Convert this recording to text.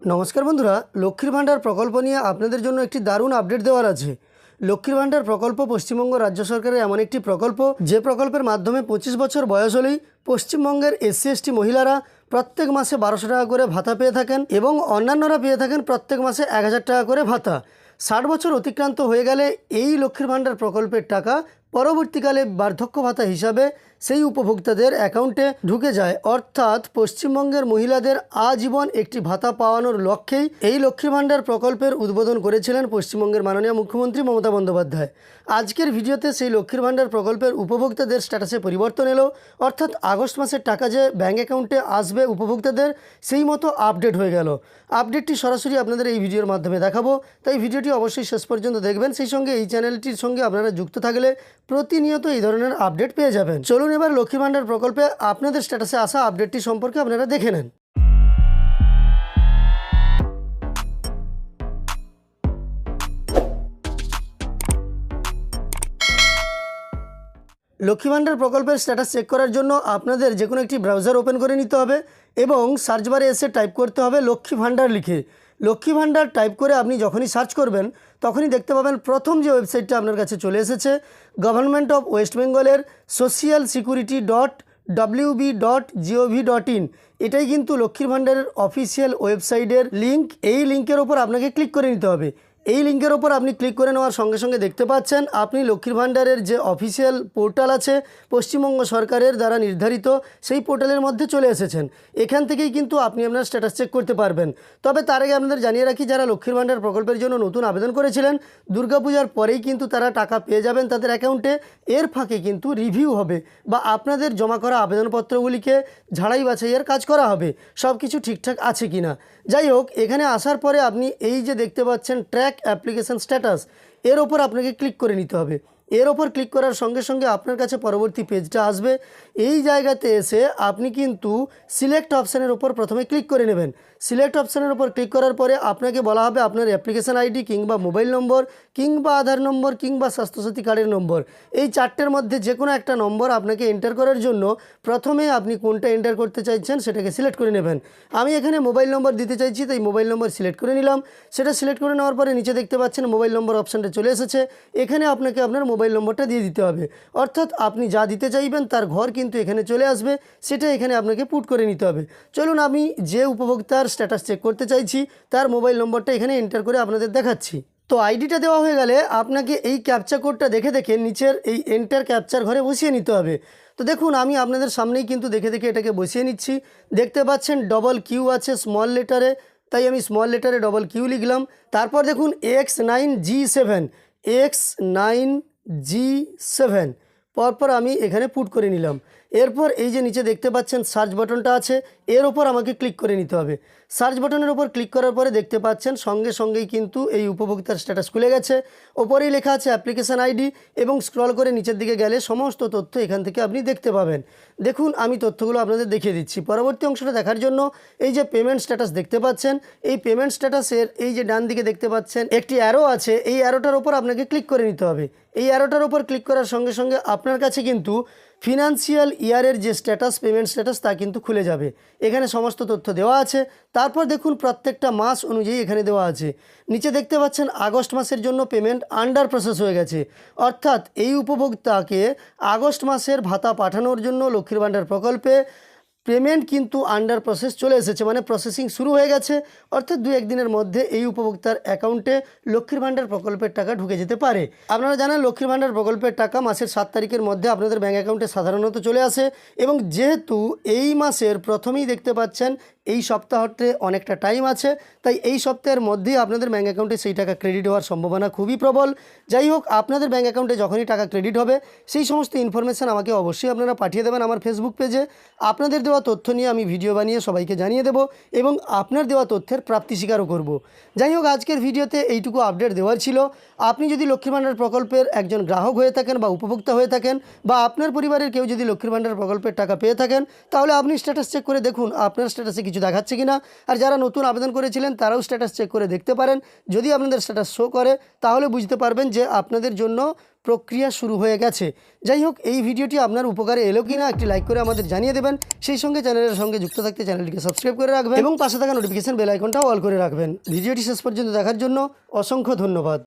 নমস্কার বন্ধুরা, লক্ষ্মীর ভাণ্ডার প্রকল্প নিয়ে আপনাদের জন্য একটি দারুণ আপডেট দেওয়ার আছে। লক্ষ্মীর ভাণ্ডার প্রকল্প পশ্চিমবঙ্গ রাজ্য সরকারের এমন একটি প্রকল্প, যে প্রকল্পের মাধ্যমে পঁচিশ বছর বয়স হলেই পশ্চিমবঙ্গের এসসি এসটি মহিলারা প্রত্যেক মাসে বারোশো টাকা করে ভাতা পেয়ে থাকেন এবং অন্যান্যরা পেয়ে থাকেন প্রত্যেক মাসে এক হাজার টাকা করে ভাতা। ষাট বছর অতিক্রান্ত হয়ে গেলে এই লক্ষ্মীর ভাণ্ডার প্রকল্পের টাকা পরবর্তীকালে বার্ধক্য ভাতা হিসাবে সেই উপভোক্তাদের অ্যাকাউন্টে ঢুকে যায়। অর্থাৎ পশ্চিমবঙ্গের মহিলাদের আজীবন একটি ভাতা পাওয়ানোর লক্ষ্যেই এই লক্ষ্মী ভাণ্ডার প্রকল্পের উদ্বোধন করেছিলেন পশ্চিমবঙ্গের মাননীয় মুখ্যমন্ত্রী মমতা বন্দ্যোপাধ্যায়। আজকের ভিডিওতে সেই লক্ষ্মীর ভাণ্ডার প্রকল্পের উপভোক্তাদের স্ট্যাটাসে পরিবর্তন এলো। অর্থাৎ আগস্ট মাসের টাকা যে ব্যাঙ্ক অ্যাকাউন্টে আসবে উপভোক্তাদের, সেই মতো আপডেট হয়ে গেল। আপডেটটি সরাসরি আপনাদের এই ভিডিওর মাধ্যমে দেখাবো। তাই ভিডিওটি অবশ্যই শেষ পর্যন্ত দেখবেন। সেই সঙ্গে এই চ্যানেলটির সঙ্গে আপনারা যুক্ত থাকলে প্রতিনিয়ত এই ধরনের আপডেট পেয়ে যাবেন। চলুন এবার লক্ষ্মী ভাণ্ডার প্রকল্পে আপনাদের স্ট্যাটাসে আসা আপডেটটি সম্পর্কে আপনারা দেখে নেন। লক্ষ্মী ভাণ্ডার প্রকল্পের স্ট্যাটাস চেক করার জন্য আপনাদের যে কোনো একটি ব্রাউজার ওপেন করে নিতে হবে এবং সার্চ বারে এসে টাইপ করতে হবে লক্ষ্মী ভাণ্ডার লিখে। লক্ষ্মী ভাণ্ডার টাইপ করে আপনি যখনই সার্চ করবেন, তখনই দেখতে পাবেন প্রথম যে ওয়েবসাইটটা আপনার কাছে চলে এসেছে গভর্নমেন্ট অফ ওয়েস্ট বেঙ্গলের social security dot WB dot GOV dot in এটাই কিন্তু লক্ষ্মীর ভাণ্ডারের অফিসিয়াল ওয়েবসাইটের লিঙ্ক এই লিঙ্কের ওপর আপনাকে ক্লিক করে নিতে হবে। এই লিঙ্কের ওপর আপনি ক্লিক করে নেওয়ার সঙ্গে সঙ্গে দেখতে পাচ্ছেন, আপনি লক্ষ্মীর ভাণ্ডারের যে অফিসিয়াল পোর্টাল আছে, পশ্চিমবঙ্গ সরকারের দ্বারা নির্ধারিত সেই পোর্টালের মধ্যে চলে এসেছেন। এখান থেকেই কিন্তু আপনি আপনার স্ট্যাটাস চেক করতে পারবেন। তবে তার আগে আপনাদের জানিয়ে রাখি, যারা লক্ষ্মীর ভাণ্ডার প্রকল্পের জন্য নতুন আবেদন করেছিলেন, দুর্গাপূজার পরেই কিন্তু তারা টাকা পেয়ে যাবেন তাদের অ্যাকাউন্টে। এর ফাঁকে কিন্তু রিভিউ হবে বা আপনাদের জমা করা আবেদনপত্রগুলিকে ঝাড়াই বাছাইয়ের কাজ করা হবে। সব কিছু ঠিকঠাক আছে কি না যাই হোক, এখানে আসার পরে আপনি এই যে দেখতে পাচ্ছেন ট্র্যাক অ্যাপ্লিকেশান স্ট্যাটাস এর ওপর আপনাকে ক্লিক করে নিতে হবে। এর ওপর ক্লিক করার সঙ্গে সঙ্গে আপনার কাছে পরবর্তী পেজটা আসবে। এই জায়গাতে এসে আপনি কিন্তু সিলেক্ট অপশানের ওপর প্রথমে ক্লিক করে নেবেন। সিলেক্ট অপশানের ওপর ক্লিক করার পরে আপনাকে বলা হবে আপনার অ্যাপ্লিকেশান আইডি কিংবা মোবাইল নম্বর কিংবা আধার নম্বর কিংবা স্বাস্থ্যসাথী কার্ডের নম্বর এই চারটের মধ্যে যে কোনো একটা নম্বর আপনাকে এন্টার করার জন্য প্রথমে আপনি কোনটা এন্টার করতে চাইছেন সেটাকে সিলেক্ট করে নেবেন। আমি এখানে মোবাইল নম্বর দিতে চাইছি, তাই মোবাইল নম্বর সিলেক্ট করে নিলাম। সেটা সিলেক্ট করে নেওয়ার পরে নিচে দেখতে পাচ্ছেন মোবাইল নম্বর অপশানটা চলে এসেছে। এখানে আপনাকে আপনার মোবাইল নম্বরটা দিয়ে দিতে হবে। অর্থাৎ আপনি যা দিতে চাইবেন তার ঘর কিন্তু এখানে চলে আসবে, সেটা এখানে আপনাকে পুট করে নিতে হবে। চলুন আমি যে উপভোক্তার স্ট্যাটাস চেক করতে চাইছি, তার মোবাইল নম্বরটা এখানে এন্টার করে আপনাদের দেখাচ্ছি। তো আইডিটা দেওয়া হয়ে গেলে আপনাকে এই ক্যাপচা কোডটা দেখে দেখে নিচের এই এন্টার ক্যাপচার ঘরে বসিয়ে নিতে হবে। তো দেখুন, আমি আপনাদের সামনেই কিন্তু দেখে দেখে এটাকে বসিয়ে নিচ্ছি। দেখতে পাচ্ছেন ডবল কিউ আছে স্মল লেটারে তাই আমি স্মল লেটারে ডবল কিউ লিখলাম। তারপর দেখুন X nine G seven X nine G seven. পরপর আমি এখানে পুট করে নিলাম। এরপর এই যে নিচে দেখতে পাচ্ছেন সার্চ বাটনটা আছে, এর ওপর আমাকে ক্লিক করে নিতে হবে। সার্চ বাটনের ওপর ক্লিক করার পরে দেখতে পাচ্ছেন সঙ্গে সঙ্গেই কিন্তু এই উপভোক্তার স্ট্যাটাস খুলে গেছে। ওপরেই লেখা আছে অ্যাপ্লিকেশান আইডি এবং স্ক্রল করে নিচের দিকে গেলে সমস্ত তথ্য এখান থেকে আপনি দেখতে পাবেন। দেখুন, আমি তথ্যগুলো আপনাদের দেখিয়ে দিচ্ছি। পরবর্তী অংশটা দেখার জন্য এই যে পেমেন্ট স্ট্যাটাস দেখতে পাচ্ছেন, এই পেমেন্ট স্ট্যাটাসের এই যে ডান দিকে দেখতে পাচ্ছেন একটি অ্যারো আছে, এই অ্যারোটার ওপর আপনাকে ক্লিক করে নিতে হবে। এই অ্যারোটার ওপর ক্লিক করার সঙ্গে সঙ্গে আপনার কাছে কিন্তু ফিনান্সিয়াল ইয়ারের যে স্ট্যাটাস পেমেন্ট স্ট্যাটাস তা কিন্তু খুলে যাবে। এখানে সমস্ত তথ্য দেওয়া আছে। তারপর দেখুন প্রত্যেকটা মাস অনুযায়ী এখানে দেওয়া আছে। নিচে দেখতে পাচ্ছেন, আগস্ট মাসের জন্য পেমেন্ট আন্ডার প্রসেস হয়ে গেছে। অর্থাৎ এই উপভোক্তাকে আগস্ট মাসের ভাতা পাঠানোর জন্য লক্ষ্মীর ভাণ্ডার প্রকল্পে পেমেন্ট কিন্তু আন্ডার প্রসেস চলে এসেছে মানে প্রসেসিং শুরু হয়ে গেছে। অর্থাৎ দু একদিনের মধ্যে এই উপভোক্তার অ্যাকাউন্টে লক্ষ্মীর ভাণ্ডার প্রকল্পের টাকা ঢুকে যেতে পারে। আপনারা জানেন, লক্ষ্মীর ভাণ্ডার প্রকল্পের টাকা মাসের সাত তারিখের মধ্যে আপনাদের ব্যাঙ্ক অ্যাকাউন্টে সাধারণত চলে আসে এবং যেহেতু এই মাসের প্রথমেই দেখতে পাচ্ছেন এই সপ্তাহতে অনেকটা টাইম আছে। তাই এই সপ্তাহের মধ্যেই আপনাদের ব্যাঙ্ক অ্যাকাউন্টে সেই টাকা ক্রেডিট হওয়ার সম্ভাবনা খুবই প্রবল। যাই হোক, আপনাদের ব্যাঙ্ক অ্যাকাউন্টে যখনই টাকা ক্রেডিট হবে, সেই সমস্ত ইনফরমেশান আমাকে অবশ্যই আপনারা পাঠিয়ে দেবেন আমার ফেসবুক পেজে আপনাদের দেওয়া তথ্য নিয়ে আমি ভিডিও বানিয়ে সবাইকে জানিয়ে দেব এবং আপনার দেওয়া তথ্যের প্রাপ্তি স্বীকারও করব। যাই হোক, আজকের ভিডিওতে এইটুকু আপডেট দেওয়ার ছিল। আপনি যদি লক্ষ্মীর ভাণ্ডার প্রকল্পের একজন গ্রাহক হয়ে থাকেন বা উপভোক্তা হয়ে থাকেন বা আপনার পরিবারের কেউ যদি লক্ষ্মীর ভাণ্ডার প্রকল্পের টাকা পেয়ে থাকেন, তাহলে আপনি স্ট্যাটাস চেক করে দেখুন, আপনার স্ট্যাটাসে কিছু দেখাচ্ছে কি না আর যারা নতুন আবেদন করেছিলেন তারাও স্ট্যাটাস চেক করে দেখতে পারেন। যদি আপনাদের স্ট্যাটাস শো করে, তাহলে বুঝতে পারবেন যে আপনাদের জন্য প্রক্রিয়া শুরু হয়ে গেছে। যাই হোক, এই ভিডিওটি আপনার উপকারে এলো কিনা একটি লাইক করে আমাদের জানিয়ে দেবেন। সেই সঙ্গে চ্যানেলের সঙ্গে যুক্ত থাকতে চ্যানেলটিকে সাবস্ক্রাইব করে রাখবেন। এবং পাশে থাকা নোটিফিকেশন বেল আইকনটাও অল করে রাখবেন। ভিডিওটি শেষ পর্যন্ত দেখার জন্য অসংখ্য ধন্যবাদ।